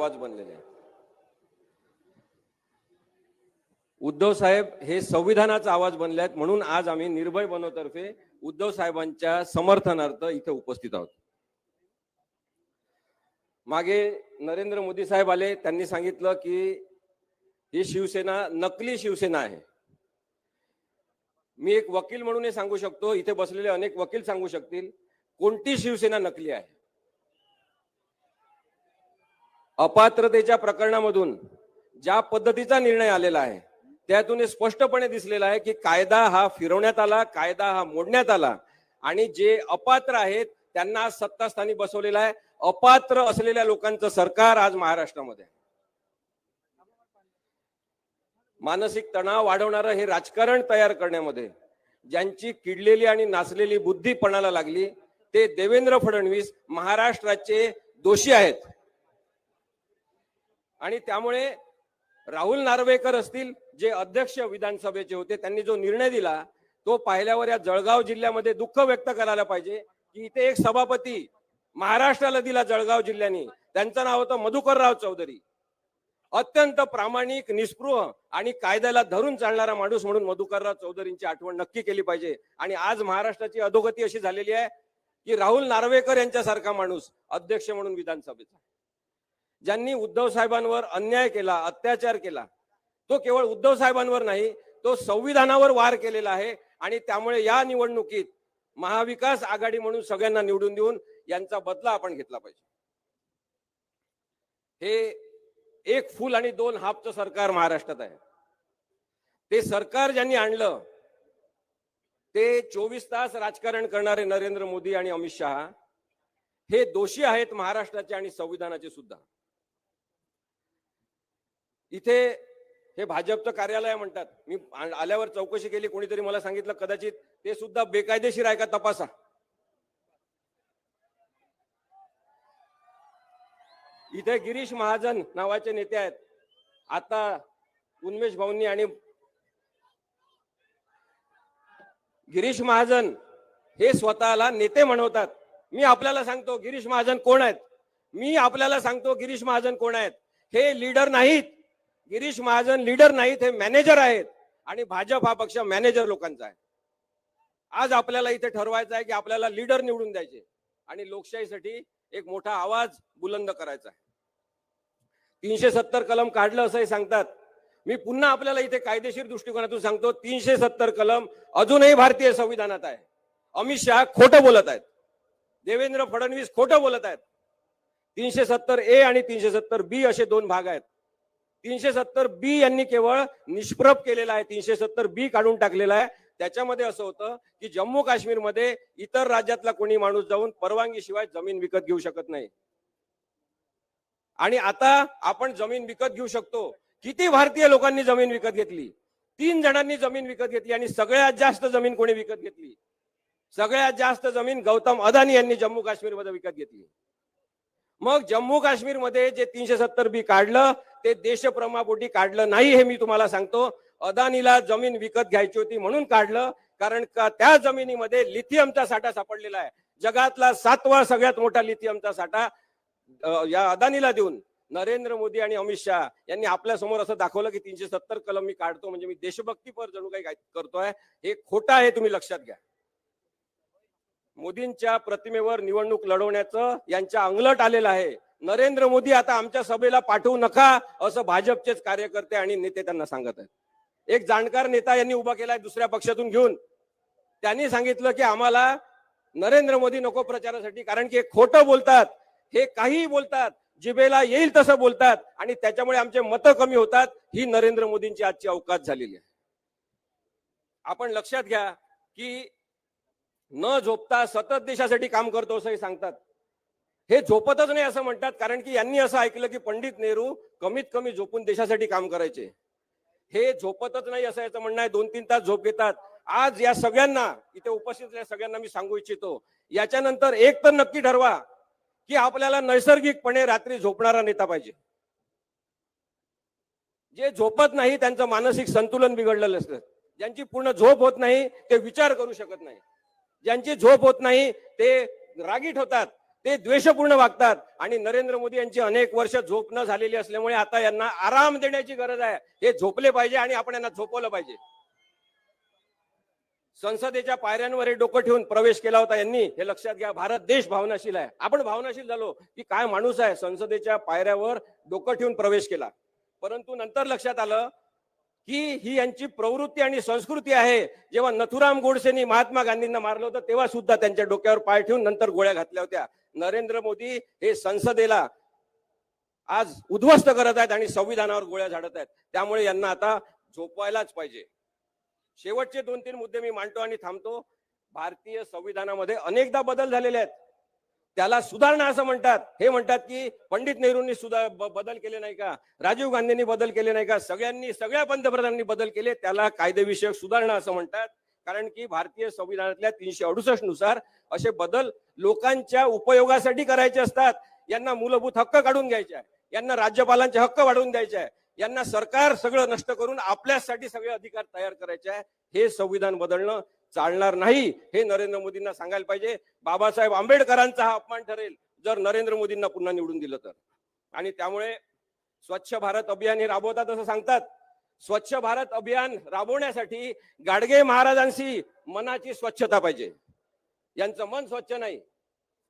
आवाज बनलेले आहे उद्धव साहेब हे संविधानाचा आवाज बनले आहेत म्हणून आज आम्ही निर्भय बनवतर्फे उद्धव साहेबांच्या समर्थनार्थ इथे उपस्थित आहोत. मागे नरेंद्र मोदी साहेब आले त्यांनी सांगितलं की ही शिवसेना नकली शिवसेना आहे. मी एक वकील म्हणून हे सांगू शकतो इथे बसलेले अनेक वकील सांगू शकतील कोणती शिवसेना नकली आहे? अपात्रतेच्या प्रकरणामधून ज्या पद्धतीचा निर्णय आलेला आहे त्यातून हे स्पष्टपणे दिसलेलं आहे की कायदा हा फिरवण्यात आला कायदा हा मोडण्यात आला आणि जे अपात्र आहेत त्यांना आज सत्तास्थानी बसवलेला आहे अपात्र असलेल्या लोकांचं सरकार आज महाराष्ट्रामध्ये आहे. मानसिक तणाव वाढवणारं हे राजकारण तयार करण्यामध्ये ज्यांची किडलेली आणि नाचलेली बुद्धी पणाला लागली ते देवेंद्र फडणवीस महाराष्ट्राचे दोषी आहेत आणि त्यामुळे राहुल नार्वेकर असतील जे अध्यक्ष विधानसभेचे होते त्यांनी जो निर्णय दिला तो पाहिल्यावर या जळगाव जिल्ह्यामध्ये दुःख व्यक्त करायला पाहिजे की इथे एक सभापती महाराष्ट्राला दिला जळगाव जिल्ह्याने. त्यांचं नाव होतं मधुकरराव चौधरी. अत्यंत प्रामाणिक निस्पृह आणि कायद्याला धरून चालणारा माणूस म्हणून मधुकरराव चौधरींची आठवण नक्की केली पाहिजे. आणि आज महाराष्ट्राची अधोगती अशी झालेली आहे की राहुल नार्वेकर यांच्यासारखा माणूस अध्यक्ष म्हणून विधानसभेचा. ज्यांनी उद्धव साहेबांवर अन्याय केला अत्याचार केला तो केवळ उद्धव साहेबांवर नाही तो संविधानावर वार केलेला आहे आणि त्यामुळे या निवडणुकीत महाविकास आघाडी म्हणून सगळ्यांना निवडून देऊन यांचा बदला आपण घेतला पाहिजे. हे एक फुल आणि दोन हाफचं सरकार महाराष्ट्रात आहे. ते सरकार ज्यांनी आणलं ते चोवीस तास राजकारण करणारे नरेंद्र मोदी आणि अमित शहा हे दोषी आहेत महाराष्ट्राचे आणि संविधानाचे सुद्धा. इथे हे भाजपचं कार्यालय म्हणतात. मी आल्यावर चौकशी केली कोणीतरी मला सांगितलं कदाचित ते सुद्धा बेकायदेशीर आहे का तपासा. इथे गिरीश महाजन नावाचे नेते आहेत. आता उन्मेष भाऊंनी आणि गिरीश महाजन हे स्वतःला नेते म्हणवतात. मी आपल्याला सांगतो गिरीश महाजन कोण आहेत? मी आपल्याला सांगतो गिरीश महाजन कोण आहेत? हे लीडर नाहीत. गिरीश महाजन लीडर नाहीत हे मॅनेजर आहेत आणि भाजप हा पक्ष मॅनेजर लोकांचा आहे. आज आपल्याला इथे ठरवायचं आहे की आपल्याला लीडर निवडून द्यायचे आणि लोकशाहीसाठी एक मोठा आवाज बुलंद करायचा आहे. तीनशे सत्तर कलम काढलं असंही सांगतात. मी पुन्हा आपल्याला इथे कायदेशीर दृष्टिकोनातून सांगतो तीनशे सत्तर कलम अजूनही भारतीय संविधानात आहे. अमित शहा खोटं बोलत आहेत. देवेंद्र फडणवीस खोटं बोलत आहेत. तीनशे सत्तर ए आणि तीनशे सत्तर बी असे दोन भाग आहेत. तीनशे सत्तर बी यांनी केवळ निष्प्रभ केलेला आहे. तीनशे सत्तर बी काढून टाकलेला आहे. त्याच्यामध्ये असं होतं की जम्मू काश्मीरमध्ये इतर राज्यातला कोणी माणूस जाऊन परवानगीशिवाय जमीन विकत घेऊ शकत नाही. आणि आता आपण जमीन विकत घेऊ शकतो. किती भारतीय लोकांनी जमीन विकत घेतली? तीन जणांनी जमीन विकत घेतली आणि सगळ्यात जास्त जमीन कोणी विकत घेतली? सगळ्यात जास्त जमीन गौतम अदानी यांनी जम्मू काश्मीरमध्ये विकत घेतली. मग जम्मू काश्मीरमध्ये जे तीनशे सत्तर बी काढलं ते देशप्रमापोटी काढलं नाही हे मी तुम्हाला सांगतो. अदानीला जमीन विकत घ्यायची होती म्हणून काढलं कारण का त्या जमिनीमध्ये लिथियमचा साठा सापडलेला आहे. जगातला सातवा सगळ्यात मोठा लिथियमचा साठा या अदानीला देऊन नरेंद्र मोदी आणि अमित शहा यांनी आपल्यासमोर असं दाखवलं की तीनशे सत्तर कलम मी काढतो म्हणजे मी देशभक्तीपर जणू काही करतोय. हे खोटं आहे तुम्ही लक्षात घ्या. मोदींच्या प्रतिमेवर निवडणूक लढवण्याचं यांच्या अंगलट आलेलं आहे. नरेंद्र मोदी आता आमच्या सभेला पाठवू नका असं भाजपचेच कार्यकर्ते आणि नेते त्यांना सांगत आहेत. एक जाणकार नेता यांनी उभा केलाय दुसऱ्या पक्षातून घेऊन. त्यांनी सांगितलं की आम्हाला नरेंद्र मोदी नको प्रचारासाठी कारण की हे खोटं बोलतात. हे काहीही बोलतात जिबेला येईल तसं बोलतात आणि त्याच्यामुळे आमचे मतं कमी होतात. ही नरेंद्र मोदींची आजची अवकाश झालेली आहे. आपण लक्षात घ्या की न झोपता सतत देशासाठी काम करतो असंही सांगतात. हे झोपतच नाही असं म्हणतात कारण की यांनी असं ऐकलं की पंडित नेहरू कमीत कमी झोपून देशासाठी काम करायचे. हे झोपतच नाही असं याचं म्हणणं आहे. दोन तीन तास झोप घेतात. आज या सगळ्यांना इथे उपस्थित सगळ्यांना मी सांगू इच्छितो याच्यानंतर एक तर नक्की ठरवा की आपल्याला नैसर्गिकपणे रात्री झोपणारा नेता पाहिजे. जे झोपत नाही त्यांचं मानसिक संतुलन बिघडलेलं असतं. ज्यांची पूर्ण झोप होत नाही ते विचार करू शकत नाही. ज्यांची झोप होत नाही ते रागीट होतात ते द्वेषपूर्ण वागतात. आणि नरेंद्र मोदी यांची अनेक वर्ष झोप न झालेली असल्यामुळे आता यांना आराम देण्याची गरज आहे. हे झोपले पाहिजे आणि आपण यांना झोपवलं पाहिजे. संसदेच्या पायऱ्यांवर हे डोकं ठेवून प्रवेश केला होता यांनी. हे लक्षात घ्या भारत देश भावनाशील आहे. आपण भावनाशील झालो की काय माणूस आहे? संसदेच्या पायऱ्यावर डोकं ठेवून प्रवेश केला. परंतु नंतर लक्षात आलं की ही यांची प्रवृत्ती आणि संस्कृती आहे. जेव्हा नथुराम गोडसेनी महात्मा गांधींना मारलं होतं तेव्हा सुद्धा त्यांच्या डोक्यावर पाय ठेवून नंतर गोळ्या घातल्या होत्या. नरेंद्र मोदी हे संसदेला आज उद्ध्वस्त करत आहेत आणि संविधानावर गोळ्या झाडत आहेत. त्यामुळे यांना आता झोपवायलाच पाहिजे. शेवटचे दोन तीन मुद्दे मी मांडतो आणि थांबतो. भारतीय संविधानामध्ये अनेकदा बदल झालेले आहेत. त्याला सुधारणा असं म्हणतात. हे म्हणतात की पंडित नेहरूंनी सुद्धा बदल केले नाही का? राजीव गांधींनी बदल केले नाही का? सगळ्यांनी सगळ्या पंतप्रधानांनी बदल केले. त्याला कायदेविषयक सुधारणा असं म्हणतात. कारण की भारतीय संविधानातल्या तीनशे अडुसष्टनुसार असे बदल लोकांच्या उपयोगासाठी करायचे असतात. यांना मूलभूत हक्क काढून घ्यायचे आहे. यांना राज्यपालांचे हक्क वाढवून द्यायचे आहे. यांना सरकार सगळं नष्ट करून आपल्यासाठी सगळे अधिकार तयार करायचे आहे. हे संविधान बदलणं चालणार नाही. हे नरेंद्र मोदींना सांगायला पाहिजे. बाबासाहेब आंबेडकरांचा हा अपमान ठरेल. जर नरेंद्र मोदींना पुन्हा निवडून दिलं तर. आणि त्यामुळे स्वच्छ भारत अभियान हे राबवतात असं सांगतात. स्वच्छ भारत अभियान राबवण्यासाठी गाडगे महाराजांशी मनाची स्वच्छता पाहिजे. यांचं मन स्वच्छ नाही.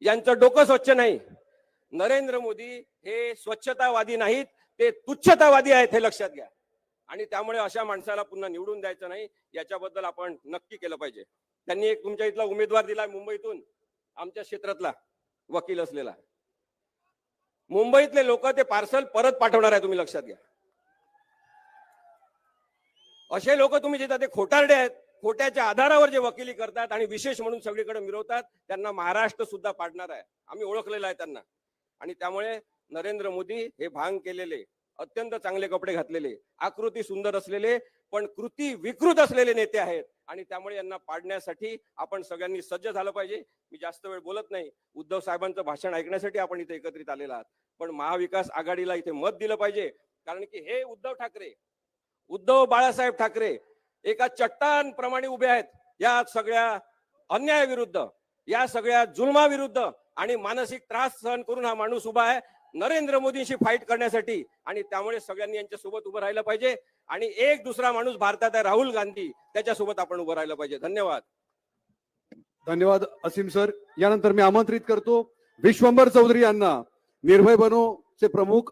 यांचं डोकं स्वच्छ नाही. नरेंद्र मोदी हे स्वच्छतावादी नाहीत. ते तुच्छतावादी आहेत हे लक्षात घ्या. आणि त्यामुळे अशा माणसाला पुन्हा निवडून द्यायचं नाही याच्याबद्दल आपण नक्की केलं पाहिजे. त्यांनी एक तुमच्या इथला उमेदवार दिला मुंबईतून आमच्या क्षेत्रातला वकील असलेला. मुंबईतले लोक ते पार्सल परत पाठवणार आहे तुम्ही लक्षात घ्या. असे लोक तुम्ही जिथं ते खोटारडे आहेत खोट्याच्या आधारावर जे वकिली करतात आणि विशेष म्हणून सगळीकडे मिरवतात त्यांना महाराष्ट्र सुद्धा पाडणार आहे. आम्ही ओळखलेलं आहे त्यांना. आणि त्यामुळे नरेंद्र मोदी हे भांग केलेले अत्यंत चांगले कपडे घातलेले आकृती सुंदर असलेले पण कृती विकृत असलेले नेते आहेत. आणि त्यामुळे यांना पाडण्यासाठी आपण सगळ्यांनी सज्ज झालं पाहिजे. मी जास्त वेळ बोलत नाही. उद्धव साहेबांचं भाषण ऐकण्यासाठी आपण इथे एकत्रित आलेला आहात. पण महाविकास आघाडीला इथे मत दिलं पाहिजे. कारण की हे उद्धव ठाकरे उद्धव बाळासाहेब ठाकरे एका चट्टान प्रमाणे उभे आहेत. या सगळ्या अन्यायाविरुद्ध या सगळ्या जुलमाविरुद्ध आणि मानसिक त्रास सहन करून हा माणूस उभा आहे. नरेंद्र मोदींशी फाईट करण्यासाठी आणि त्यामुळे सगळ्यांनी यांच्या सोबत उभं राहिलं पाहिजे. आणि एक दुसरा माणूस भारतात आहे राहुल गांधी. त्याच्यासोबत आपण उभं राहिलं पाहिजे. धन्यवाद. धन्यवाद असीम सर. यानंतर मी आमंत्रित करतो विश्वंभर चौधरी यांना. निर्भय बनो चे प्रमुख